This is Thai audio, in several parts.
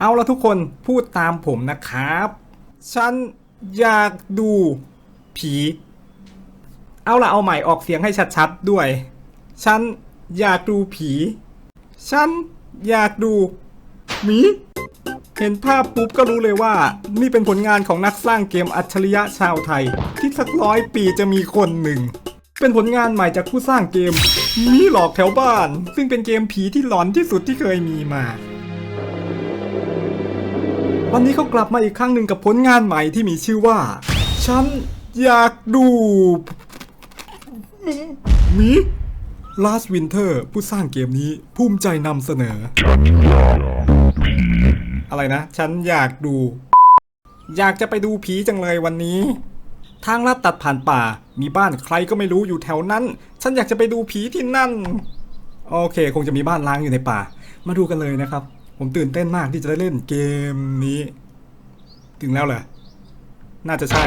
เอาละทุกคนพูดตามผมนะครับ ฉันอยากดูผี เอาละเอาใหม่ออกเสียงให้ชัดๆด้วย ฉันอยากดูผี ฉันอยากดูหมีเห็นภาพปุ๊บก็รู้เลยว่า นี่เป็นผลงานของนักสร้างเกมอัจฉริยะชาวไทย ที่สักร้อยปีจะมีคนหนึ่ง เป็นผลงานใหม่จากผู้สร้างเกมมีหลอกแถวบ้าน ซึ่งเป็นเกมผีที่หลอนที่สุดที่เคยมีมา วันนี้เขากลับมาอีกครั้งหนึ่งกับผลงานใหม่ที่มีชื่อว่า ฉันอยากดูหมี Last Winter ผู้สร้างเกมนี้ภูมิใจนำเสนอ อะไรนะ ฉันอยากดู อยากจะไปดูผีจังเลยวันนี้ ทางลัดตัดผ่านป่า มีบ้านใครก็ไม่รู้อยู่แถวนั้น ฉันอยากจะไปดูผีที่นั่น โอเค คงจะมีบ้านล้างอยู่ในป่า มาดูกันเลยนะครับ ผมตื่นเต้นมากที่จะได้เล่นเกมนี้ ถึงแล้วเหรอ น่าจะใช่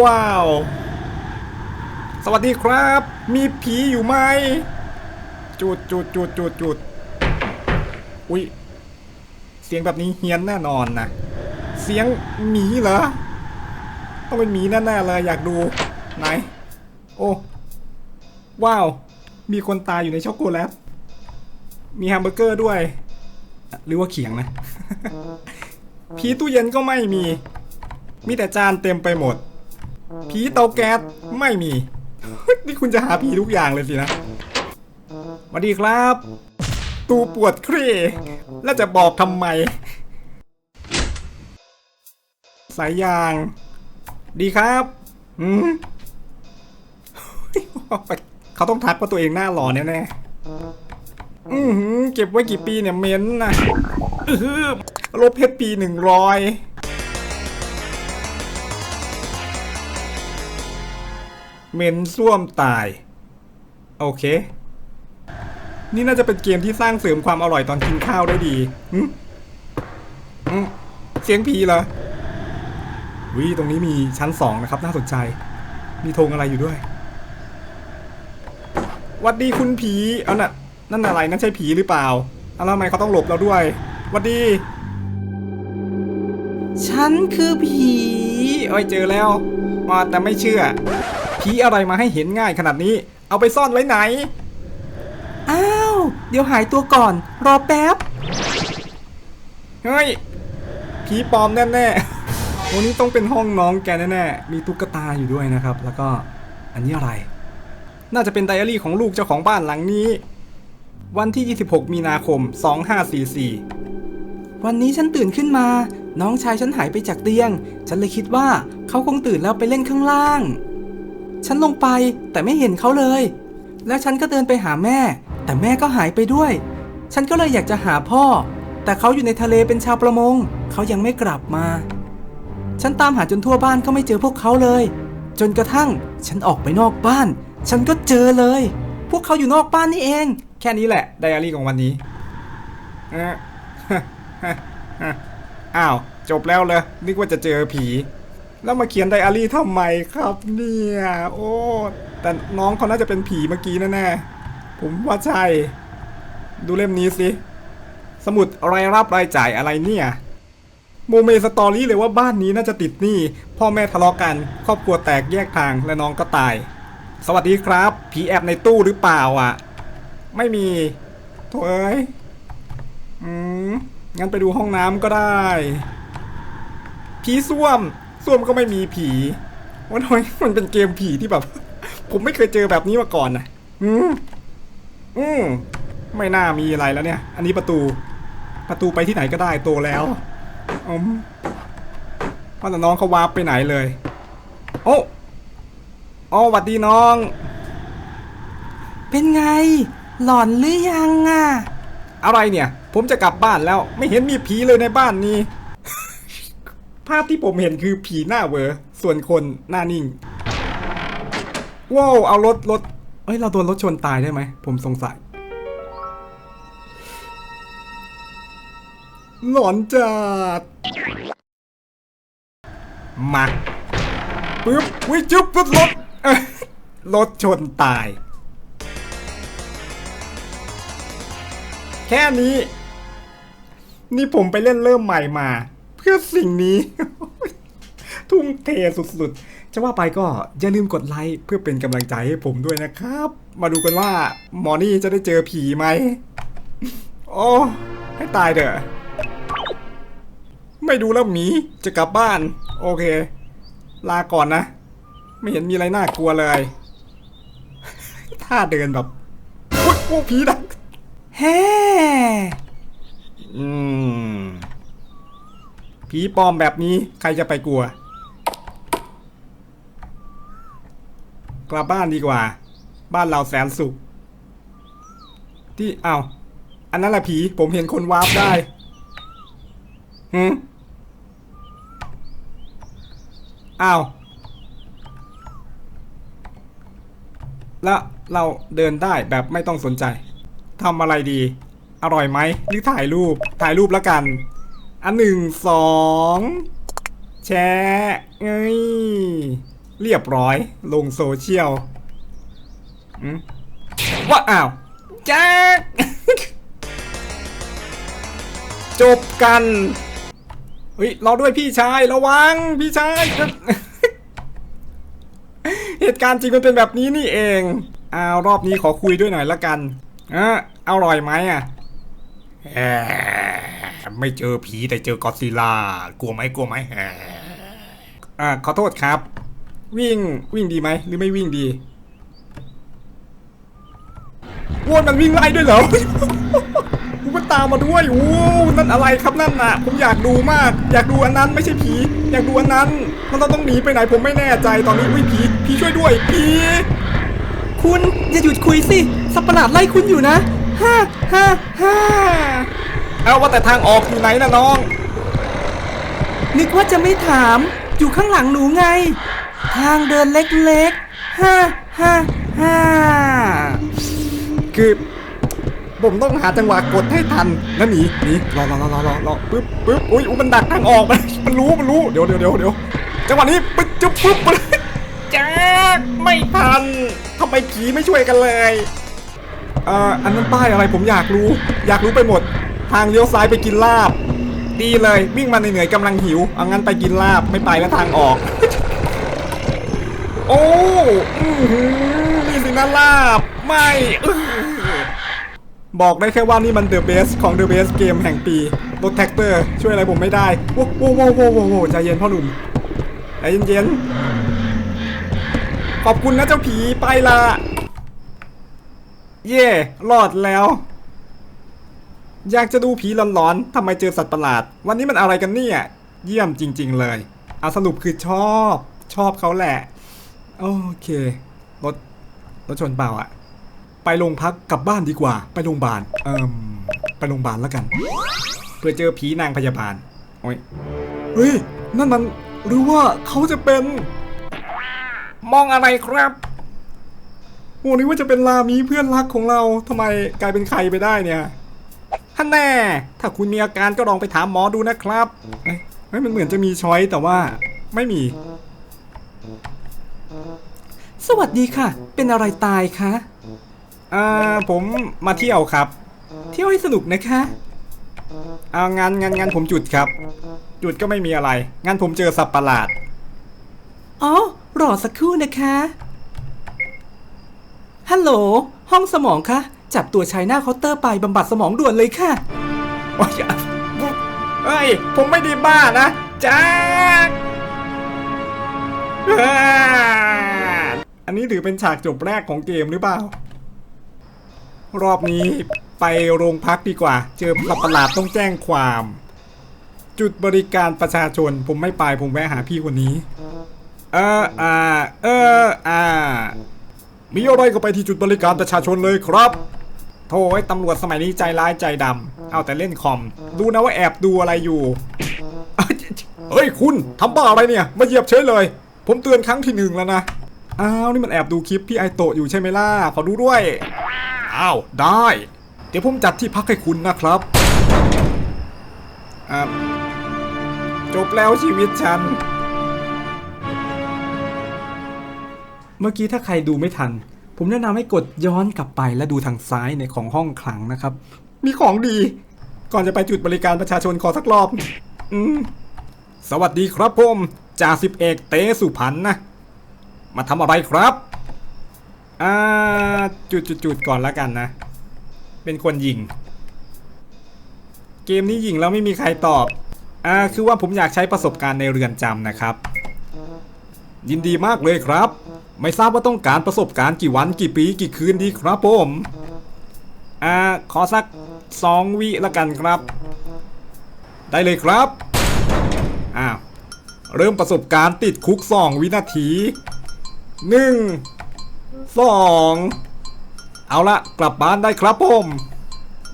ว้าว สวัสดีครับ มีผีอยู่ไหม จุดจุดจุดจุดจุดอุ้ย เสียงแบบนี้เฮี้ยนแน่นอนนะ เสียงหมีเหรอ ต้องเป็นหมีแน่ๆเลยอยากดู ไหน โอ้ ว้าว มีคนตายอยู่ในช็อกโกแลต มีแฮมเบอร์เกอร์ด้วย หรือว่าเขียงนะ ผีตู้เย็นก็ไม่มี มีแต่จานเต็มไปหมด ผีเตาแก๊สไม่มี นี่คุณจะหาผีทุกอย่างเลยสินะสวัสดีครับ ตูปวดเครีแล้วจะบอกทำไม สายยาง ดีครับอืมเขาต้องทักว่าตัวเองหน้าหล่อแน่ๆ อือหือเก็บไว้กี่ปีเนี่ยเม้นนะอือหือลบเพชรปีหนึ่งร้อยเม้นส้วมตาย โอเค นี่น่าจะเป็นเกมที่สร้างเสริมความอร่อยตอนกินข้าวได้ดีเสียงผีเหรอวิตรงนี้มีชั้นสองนะครับ น่าสนใจ มีธงอะไรอยู่ด้วยวัดดีคุณผี เอาน่ะ นั่นอะไรนั่นใช่ผีหรือเปล่าเอาแล้วทำไมเขาต้องหลบเราด้วยหวัดดี ฉันคือผีโอ้ยเจอแล้ว มาแต่ไม่เชื่อ ผีอะไรมาให้เห็นง่ายขนาดนี้ เอาไปซ่อนไว้ไหน อ้าว เดี๋ยวหายตัวก่อน รอแป๊บ เฮ้ย ผีปลอมแน่ๆวันนี้ต้องเป็นห้องน้องแกแน่ๆ มีตุ๊กตาอยู่ด้วยนะครับ แล้วก็ อันนี้อะไร น่าจะเป็นไดอารี่ของลูกเจ้าของบ้านหลังนี้ วันที่ 26 มีนาคม 2544 วันนี้ฉันตื่นขึ้นมา น้องชายฉันหายไปจากเตียง ฉันเลยคิดว่าเขาคงตื่นแล้วไปเล่นข้างล่าง ฉันลงไปแต่ไม่เห็นเขาเลย แล้วฉันก็เดินไปหาแม่ แต่แม่ก็หายไปด้วย ฉันก็เลยอยากจะหาพ่อ แต่เขาอยู่ในทะเลเป็นชาวประมง เขายังไม่กลับมา ฉันตามหาจนทั่วบ้านก็ไม่เจอพวกเขาเลย จนกระทั่ง ฉันออกไปนอกบ้าน ฉันก็เจอเลย พวกเขาอยู่นอกบ้านนี่เอง แค่นี้แหละไดอารี่ของวันนี้อ้าวจบแล้วเลยนึกว่าจะเจอผี แล้วมาเขียนไดอารี่ทำไมครับเนี่ยโอ้แต่น้องเขาน่าจะเป็นผีเมื่อกี้แน่ๆผมว่าใช่ ดูเล่มนี้สิ สมุดรายรับรายจ่ายอะไรเนี่ยโมเมสตอรี่เลยว่าบ้านนี้น่าจะติดหนี้พ่อแม่ทะเลาะกัน ครอบครัวแตกแยกทางและน้องก็ตาย สวัสดีครับ ผีแอบในตู้หรือเปล่าอะ ไม่มีโถเอ้ยอืมงั้นไปดูห้องน้ำก็ได้ ผีส้วมส้วมก็ไม่มีผีว่าทำไมมันเป็นเกมผีที่แบบ ผมไม่เคยเจอแบบนี้มาก่อนนะอืมอืมไม่น่ามีอะไรแล้วเนี่ย อันนี้ประตู ประตูไปที่ไหนก็ได้โตแล้วอมว่าแต่น้องเขาวาร์ปไปไหนเลย โอ้อ๋อหวัดดีน้อง เป็นไง หลอนหรือยังอะ อะไรเนี่ย ผมจะกลับบ้านแล้วไม่เห็นมีผีเลยในบ้านนี้ ภาพที่ผมเห็นคือผีหน้าเวอร์ส่วนคนหน้านิ่ง ว้าว เอารถรถเอ้ย เราโดนรถชนตายได้ไหม ผมสงสัย หลอนจัด มาปึ๊บวิจุ๊บรถรถรถชนตาย แค่นี้ นี่ผมไปเล่นเริ่มใหม่มา เพื่อสิ่งนี้ ทุ่มเทสุดๆ จะว่าไปก็อย่าลืมกดไลค์เพื่อเป็นกำลังใจให้ผมด้วยนะครับ มาดูกันว่าหมอนี่จะได้เจอผีไหม โอ้ ให้ตายเถอะ ไม่ดูแล้วหมีจะกลับบ้าน โอเค ลาก่อนนะ ไม่เห็นมีอะไรน่ากลัวเลยถ้าเดินแบบโอ๊ยโอ้ผีดัง แฮ่อืมผีปลอมแบบนี้ใครจะไปกลัว กลับบ้านดีกว่า บ้านเราแสนสุข ที่อ้าวอันนั้นแหละผีผมเห็นคนวาร์ปได้หืมอ้าวแล้วเราเดินได้แบบไม่ต้องสนใจ ทำอะไรดี อร่อยไหมหรือถ่ายรูปถ่ายรูปแล้วกัน อันหนึ่งสองแชร์เอ้ยเรียบร้อย ลงโซเชียลว่าอ้าวแจ็คจบกันเฮ้ยรอด้วยพี่ชายระวังพี่ชายเหตุการณ์จริงมันเป็นแบบนี้นี่เองอ้าวรอบนี้ขอคุยด้วยหน่อยละกัน อะอร่อยไหมอะแไม่เจอผีแต่เจอกอซิล่ากลัวไหมกลัวไหมอ่าขอโทษครับ วิ่งวิ่งดีไหมหรือไม่วิ่งดีวนมันวิ่งไล่ด้วยเหรอมันตามมาด้วยโอ้นั่นอะไรครับนั่นน่ะ ผมอยากดูมาก อยากดูอันนั้นไม่ใช่ผี อยากดูอันนั้นมันเราต้องหนีไปไหนผมไม่แน่ใจตอนนี้อุ้ยผีผีช่วยด้วยผี คุณอย่าหยุดคุยสิ สัตว์ประหลาดไล่คุณอยู่นะฮ่าฮ่าฮ่าเอาว่าแต่ทางออกอยู่ไหนนะน้อง นึกว่าจะไม่ถาม อยู่ข้างหลังหนูไง ทางเดินเล็กๆฮ่าฮ่าฮ่าคือผมต้องหาจังหวะกดให้ทันแล้วหนีหนีรอรอรอรอรอรอปึ๊บปึ๊บอุ้ยอุ๊ยมันดักทางออกมันมันรู้มันรู้เดี๋ยวเดี๋ยวเดี๋ยวเดี๋ยวจังหวะนี้ปึ๊บจุ๊บปึ๊บปึ๊บแจ๊กไม่ทันทำ ไมผีไม่ช่วยกันเลยเอ่ออันนั้นป้ายอะไรผมอยากรู้ อยากรู้ไปหมด ทางเลี้ยวซ้ายไปกินลาบ ดีเลย วิ่งมาเหนื่อยๆกำลังหิว เอางั้นไปกินลาบไม่ไปแล้วทางออก โอ้อื้อหือนี่สินะลาบ ไม่อื้อบอกได้แค่ว่านี่มันเดอะเบสของเดอะเบสเกมแห่งปีรถแท็กเตอร์ ช่วยอะไรผมไม่ได้ โว้โว้โว้โว้โว้โว้ใจเย็นพ่อหนุ่มใจเย็นๆ ขอบคุณนะเจ้าผีไปละเย่รอดแล้ว อยากจะดูผีหลอนๆทำไมเจอสัตว์ประหลาด วันนี้มันอะไรกันเนี่ย เยี่ยมจริง ๆ เลยเอาสรุปคือชอบชอบเขาแหละ โอเค รถ รถชนเปล่าอะไปโรงพักกลับบ้านดีกว่า ไปโรงพยาบาลเอิมไปโรงพยาบาลแล้วกัน เพื่อเจอผีนางพยาบาลโอ้ยเฮ้ยนั่นมันหรือว่าเขาจะเป็น มองอะไรครับโอ้นึกว่าจะเป็นลามีเพื่อนรักของเราทำไมกลายเป็นใครไปได้เนี่ยฮันแน่ ถ้าคุณมีอาการก็ลองไปถามหมอดูนะครับเฮ้ยมันเหมือนจะมีช้อยแต่ว่าไม่มี สวัสดีค่ะ เป็นอะไรตายคะอ่าผมมาเที่ยวครับ เที่ยวให้สนุกนะคะเอางานงานงานผมจุดครับ จุดก็ไม่มีอะไรงั้นผมเจอสัตว์ประหลาด อ๋อ รอสักครู่นะคะ ฮัลโหล ห้องสมองคะ จับตัวชายหน้าเคาน์เตอร์ไปบำบัดสมองด่วนเลยค่ะ โอ้ยเฮ้ย ผมไม่ได้บ้านะจ๊คอ่าอันนี้ถือเป็นฉากจบแรกของเกมหรือเปล่า รอบนี้ไปโรงพักดีกว่า เจอประหลาดต้องแจ้งความ จุดบริการประชาชน ผมไม่ไปผมแวะหาพี่คนนี้ เอออ่าเอออ่ามีอะไรก็ไปที่จุดบริการประชาชนเลยครับโธ่ไอ้ตำรวจสมัยนี้ใจร้ายใจดำเอาแต่เล่นคอม ดูนะว่าแอบดูอะไรอยู่ เฮ้ยคุณทำบ้าอะไรเนี่ย มาเหยียบเฉยเลย ผมเตือนครั้งที่หนึ่งแล้วนะ อ้าวนี่มันแอบดูคลิปพี่ไอโตะอยู่ใช่ไหมล่ะ ขอดูด้วย อ้าวได้ เดี๋ยวผมจัดที่พักให้คุณนะครับอ่าจบแล้วชีวิตฉัน เมื่อกี้ถ้าใครดูไม่ทัน ผมแนะนำให้กดย้อนกลับไปและดูทางซ้ายในของห้องขลังนะครับ มีของดี ก่อนจะไปจุดบริการประชาชนขอสักรอบ อืมสวัสดีครับผมจ่าสิบเอกเตสุพันธ์นะ มาทำอะไรครับ อ่า จุดจุดจุดก่อนแล้วกันนะ เป็นคนยิง เกมนี้ยิงแล้วไม่มีใครตอบ อ่า คือว่าผมอยากใช้ประสบการณ์ในเรือนจำนะครับ ยินดีมากเลยครับ ไม่ทราบว่าต้องการประสบการณ์กี่วันกี่ปีกี่คืนดีครับผม อ่า ขอสักสองวิละกันครับ ได้เลยครับ อ้าว เริ่มประสบการณ์ติดคุกสองวินาทีหนึ่งสองเอาละกลับบ้านได้ครับผม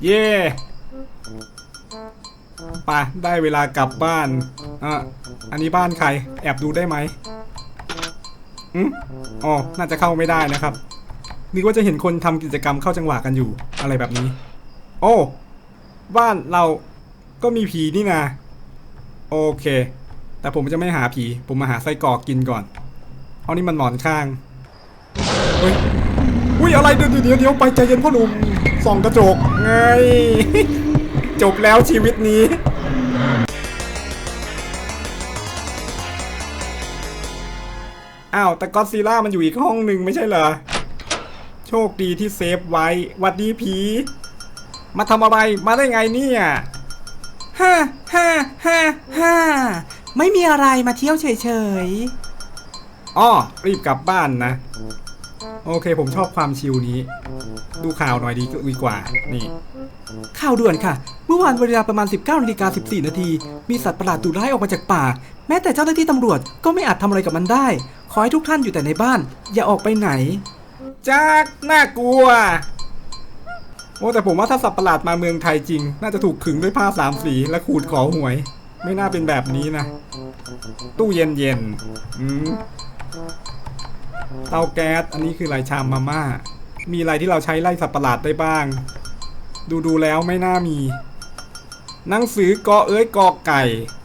เย่ไปได้เวลากลับบ้านอะอันนี้บ้านใคร แอบดูได้ไหม อืมอ๋อ น่าจะเข้าไม่ได้นะครับ นึกว่าจะเห็นคนทำกิจกรรมเข้าจังหวะกันอยู่ อะไรแบบนี้ โอ้ บ้านเราก็มีผีนี่นาโอเค แต่ผมจะไม่หาผี ผมมาหาไส้กรอกกินก่อน เอานี่มันหมอนข้าง เฮ้ยอุ้ยอะไรเดี๋ยวเดี๋ยวเดี๋ยวไปใจเย็นพ่อหนุ่มส่องกระจกไง จบแล้วชีวิตนี้ อ้าวแต่ก็อดซีล่ามันอยู่อีกห้องหนึ่งไม่ใช่เหรอ โชคดีที่เซฟไว้วัดดีผี มาทำอะไรมาได้ไงเนี่ยฮ่าฮ่าฮ่าฮ่าไม่มีอะไรมาเที่ยวเฉยอ้อรีบกลับบ้านนะ โอเคผมชอบความชิลนี้ ดูข่าวหน่อยดีดีกว่า นี่ ข่าวด่วนค่ะ เมื่อวานเวลาประมาณ 19นาฬิกา14 นาที มีสัตว์ประหลาดดุร้ายออกมาจากป่า แม้แต่เจ้าหน้าที่ตำรวจก็ไม่อาจทำอะไรกับมันได้ ขอให้ทุกท่านอยู่แต่ในบ้าน อย่าออกไปไหน จากน่ากลัว โอ้แต่ผมว่าถ้าสัตว์ประหลาดมาเมืองไทยจริง น่าจะถูกขึงด้วยผ้าสามสีและขูดขอหวย ไม่น่าเป็นแบบนี้นะ ตู้เย็นเย็นเตาแก๊ส อันนี้คืออะไรชามมาม่า มีอะไรที่เราใช้ไล่สัตว์ประหลาดได้บ้าง ดูดูแล้วไม่น่ามี หนังสือกอเอ้ยกอไก่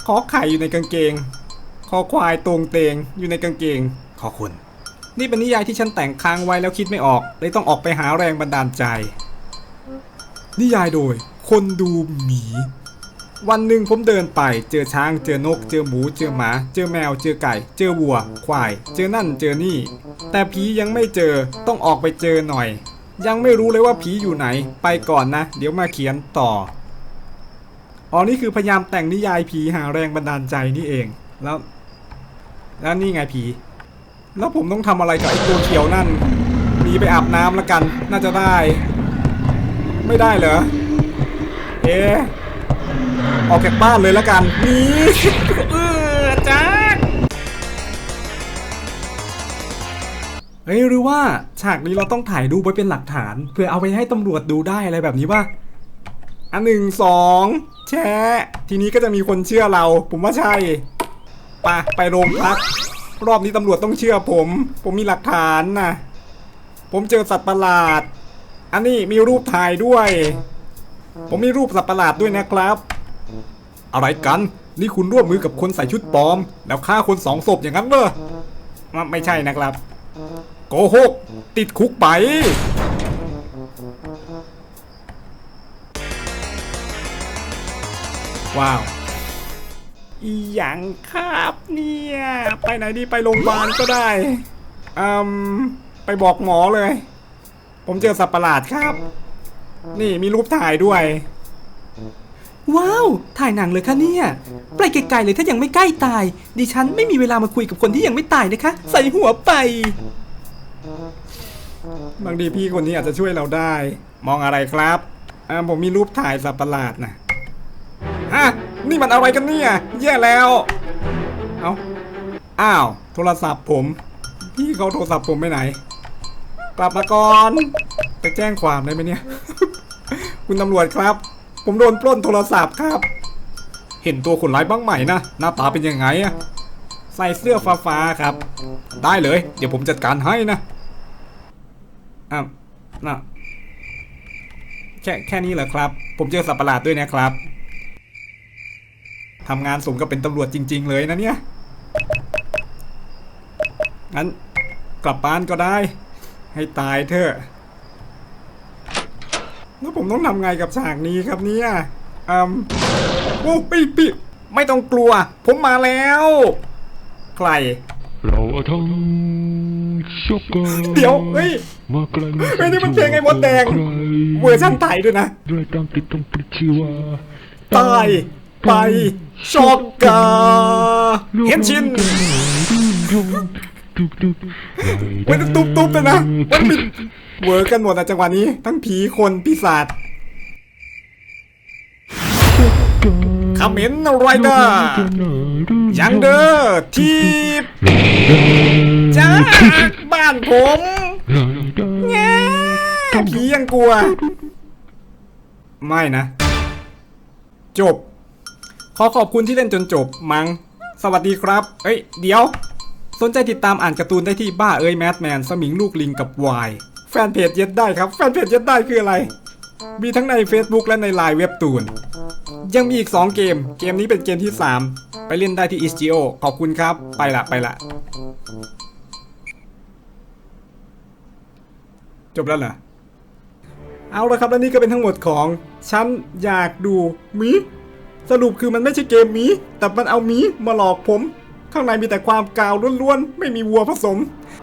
ขอไข่อยู่ในกางเกง คอควายตรงเตงอยู่ในกางเกง ขอคุณ นี่เป็นนิยายที่ฉันแต่งค้างไว้แล้วคิดไม่ออกเลยต้องออกไปหาแรงบันดาลใจ นิยายโดย คนดูหมี วันหนึ่งผมเดินไปเจอช้างเจอนก เจอหมูเจอหมา เจอแมว เจอไก่ เจอวัว ควาย เจอนั่นเจอนี่ แต่ผียังไม่เจอต้องออกไปเจอหน่อย ยังไม่รู้เลยว่าผีอยู่ไหน ไปก่อนนะ เดี๋ยวมาเขียนต่ออ๋อนี่คือพยายามแต่งนิยายผีหาแรงบันดาลใจนี่เอง แล้ว แล้วนี่ไงผี แล้วผมต้องทำอะไรกับไอ้ตัวเขียวนั่นหนีไปอาบน้ำแล้วกัน น่าจะได้ ไม่ได้เหรอ เอ๊ออกจากบ้านเลยแล้วกันนี่เออจ้าเฮ้ยหรือว่าฉากนี้เราต้องถ่ายรูปไว้เป็นหลักฐานเพื่อเอาไปให้ตำรวจดูได้อะไรแบบนี้ป่ะอันหนึ่งสองแชะทีนี้ก็จะมีคนเชื่อเรา ผมว่าใช่ ไปไปโรงพัก รอบนี้ตำรวจต้องเชื่อผม ผมมีหลักฐานนะผมเจอสัตว์ประหลาด อันนี้มีรูปถ่ายด้วย ผมมีรูปสัตว์ประหลาดด้วยนะครับ อะไรกัน นี่คุณร่วมมือกับคนใส่ชุดปลอม แล้วฆ่าคนสองศพอย่างนั้นเหรอมไม่ใช่นะครับ โกหก ติดคุกไปว้าว อีหยังครับเนี่ยไปไหนดีไปโรงพยาบาลก็ได้อืมไปบอกหมอเลย ผมเจอสัตว์ประหลาดครับ นี่มีรูปถ่ายด้วย ว้าว ถ่ายหนังเลยคะเนี่ย ไปไกลๆเลยถ้ายังไม่ใกล้ตาย ดิฉันไม่มีเวลามาคุยกับคนที่ยังไม่ตายนะคะ ใส่หัวไป บางทีพี่คนนี้อาจจะช่วยเราได้ มองอะไรครับอ่าผมมีรูปถ่ายสัตว์ประหลาดนะฮะ นี่มันอะไรกันเนี่ยแย่แล้ว เอาอ้าว โทรศัพท์ผม พี่เขาโทรศัพท์ผมไปไหน กลับมาก่อน ไปแจ้งความได้ไหมเนี่ย คุณตำรวจครับ ผมโดนปล้นโทรศัพท์ครับ เห็นตัวคนร้ายบ้างไหมนะ หน้าตาเป็นยังไงอะใส่เสื้อฟ้าๆครับ ได้เลย เดี๋ยวผมจัดการให้นะอ้าวน่ะแค่แค่นี้เหรอครับ ผมเจอสัตว์ประหลาดด้วยนะครับ ทำงานสมกับเป็นตำรวจจริง ๆ เลยนะเนี่ย งั้นกลับบ้านก็ได้ ให้ตายเถอะ แล้วผมต้องทำไงกับฉากนี้ครับเนี่ยอืมโอ้พี่พี่ไม่ต้องกลัว ผมมาแล้ว ใคร เราเอาทั้งช็อกโกเดี๋ยวเฮ้ยมาไกลมาเฮ้ยนี่มันเพลงไอ้มดแดงใครเวอร์ชันไทยด้วยนะด้วยตามติดต้องติดชื่อว่าตาย ไปช็อกกาเห็นชินตุ๊บตุ๊บเว้ยตุ๊บตุ๊บเลยนะมันมีเวอร์กันหมดอะจังหวะนี้ ทั้งผีคนปีศาจคอมเมนต์ไรเดอร์ยังเด้อทีบจ้าบ้านผมแง่ผียังกลัว ไม่นะ จบ อขอบคุณที่เล่นจนจบมังสวัสดีครับ เอ้ย เดี๋ยว สนใจติดตามอ่านการ์ตูนได้ที่บ้าเอ้ยแมทแมนสมิงลูกลิงกับวายแฟนเพจเย็ดได้ครับ แฟนเพจเย็ดได้คืออะไร มีทั้งใน Facebook และในไลน์เว็บตูน ยังมีอีก 2 เกม เกมนี้เป็นเกมที่ 3 ไปเล่นได้ที่ itch.io ขอบคุณครับ ไปละไปละจบแล้วเหรอ เอาละครับ และนี่ก็เป็นทั้งหมดของ ฉันอยากดูมี สรุปคือมันไม่ใช่เกมหมี แต่มันเอาหมีมาหลอกผม ข้างในมีแต่ความกาวล้วนๆ ไม่มีวัวผสม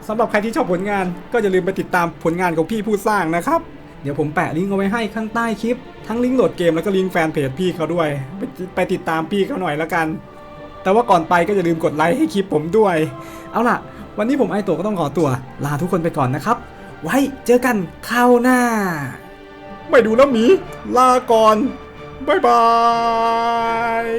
สำหรับใครที่ชอบผลงาน ก็อย่าลืมไปติดตามผลงานของพี่ผู้สร้างนะครับ เดี๋ยวผมแปะลิงก์เอาไว้ให้ข้างใต้คลิป ทั้งลิงก์โหลดเกมแล้วก็ลิงก์แฟนเพจพี่เขาด้วย ไปไปติดตามพี่เขาหน่อยแล้วกัน แต่ว่าก่อนไปก็อย่าลืมกดไลค์ให้คลิปผมด้วย เอาล่ะ วันนี้ผมไอตัวก็ต้องขอตัวลาทุกคนไปก่อนนะครับ ไว้เจอกันคราวหน้า ไม่ดูแล้วหมีลาก่อน Bye bye.